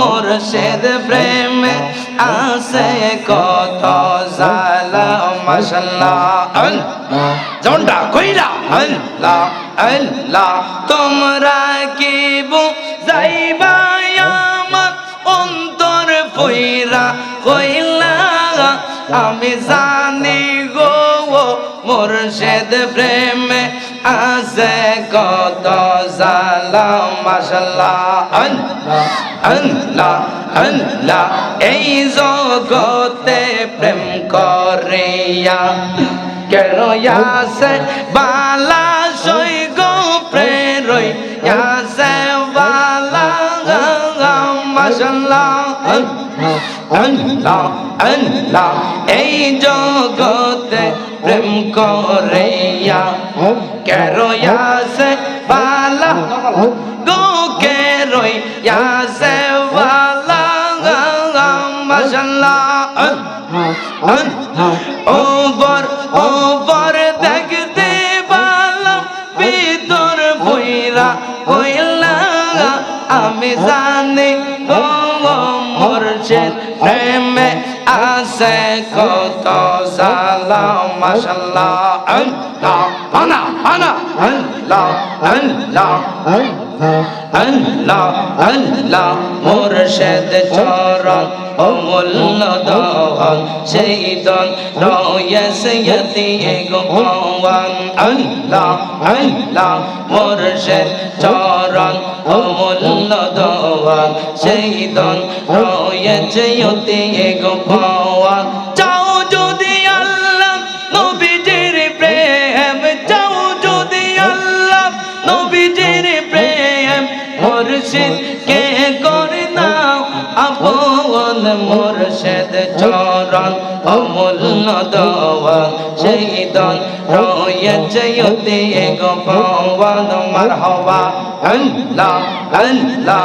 মোরশেদ, প্রেম আসে কত জালা মাশাল্লাহ। আল্লাহ জন্ডা কইরা। আল্লাহ আল্লাহ, তোমরা কি বু যাইবা আমার অন্তর ফইরা কইলা? আমি জানি গো মোরশেদ, প্রেম আসে কত জালা মাশাল্লাহ আল্লাহ আল্লাহ আল্লাহ এই জগতে প্রেম করিয়া কেন আসে বালা সই গো প্রেরই আসে বালা মাশাল্লাহ আল্লাহ আল্লাহ এই জগতে প্রেম করিয়া কেন আসে রই আসে বালা মাশাল্লাহ ওপর ওপর দেখতে পালাম ভিতর বইরা কইলা আমি জানি গো মুর্শিদ প্রেমে আছে কত সালাম মাশাল্লাহ আল্লাহ আনা আনা আল্লাহ আল্লাহ আল্লাহ আল্লাহ মুর্শিদ চরণ অমূল্য দহন সেই দন রয়েসয়তি গো ভগবান আল্লাহ আল্লাহ, মুর্শিদ চরণ অমূল্য দহন সেই দন রয়েসয়তি গো ভগবান চাও যদি আল্লাহ নবীজির প্রেম, চাও যদি আল্লাহ নবীজির প্রেম মুর্শিদ কে করে নাও? আপন মুর্শিদ চরণ অমূল্য দওয়া শহীদন দন রয়েছে ইতে গো পাওয়ান মারহাবা। আল্লাহ আল্লাহ।